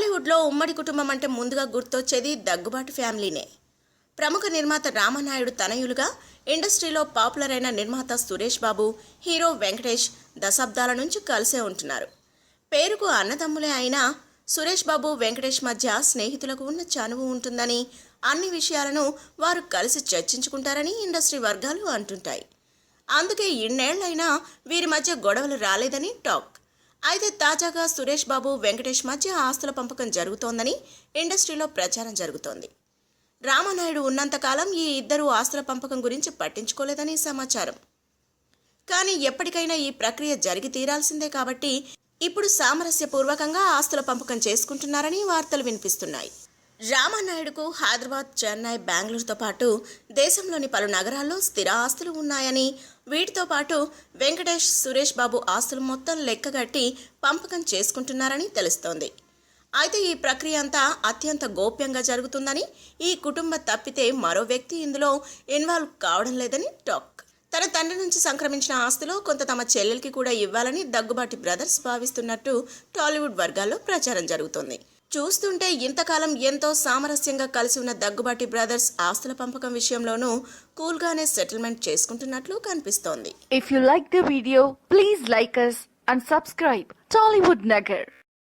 టాలీవుడ్లో ఉమ్మడి కుటుంబం అంటే ముందుగా గుర్తొచ్చేది దగ్గుబాటు ఫ్యామిలీనే. ప్రముఖ నిర్మాత రామనాయుడు తనయులుగా ఇండస్ట్రీలో పాపులర్ అయిన నిర్మాత సురేష్ బాబు హీరో వెంకటేష్ దశాబ్దాల నుంచి కలిసే ఉంటున్నారు. పేరుకు అన్నదమ్ములే అయినా సురేష్ బాబు వెంకటేష్ మధ్య స్నేహితులకు ఉన్న చనువు ఉంటుందని అన్ని విషయాలను వారు కలిసి చర్చించుకుంటారని ఇండస్ట్రీ వర్గాలు అంటుంటాయి. అందుకే ఇన్నేళ్ళైనా వీరి మధ్య గొడవలు రాలేదని టాక్. అయితే తాజాగా సురేష్ బాబు వెంకటేష్ మధ్య ఆస్తుల పంపకం జరుగుతోందని ఇండస్ట్రీలో ప్రచారం జరుగుతోంది. రామనాయుడు ఉన్నంతకాలం ఈ ఇద్దరు ఆస్తుల పంపకం గురించి పట్టించుకోలేదని సమాచారం. కానీ ఎప్పటికైనా ఈ ప్రక్రియ జరిగి తీరాల్సిందే కాబట్టి ఇప్పుడు సామరస్యపూర్వకంగా ఆస్తుల పంపకం చేసుకుంటున్నారని వార్తలు వినిపిస్తున్నాయి. రామానాయుడుకు హైదరాబాద్ చెన్నై బెంగళూరుతో పాటు దేశంలోని పలు నగరాల్లో స్థిర ఆస్తులు ఉన్నాయని వీటితో పాటు వెంకటేష్ సురేష్ బాబు ఆస్తులు మొత్తం లెక్కగట్టి పంపకం చేసుకుంటున్నారని తెలుస్తోంది. అయితే ఈ ప్రక్రియ అంతా అత్యంత గోప్యంగా జరుగుతుందని ఈ కుటుంబ తప్పితే మరో వ్యక్తి ఇందులో ఇన్వాల్వ్ కావడం లేదని టాక్. తన తండ్రి నుంచి సంక్రమించిన ఆస్తులు కొంత తమ చెల్లెలకి కూడా ఇవ్వాలని దగ్గుబాటి బ్రదర్స్ భావిస్తున్నట్టు టాలీవుడ్ వర్గాల్లో ప్రచారం జరుగుతుంది. చూస్తుంటే ఇంతకాలం ఎంతో సామరస్యంగా కలిసి ఉన్న దగ్గుబాటి బ్రదర్స్ ఆస్తుల పంపకం విషయంలోనూ కూల్గానే సెటిల్మెంట్ చేసుకుంటున్నట్లు కనిపిస్తోంది. If you like the video please like us and subscribe Tollywood Nagar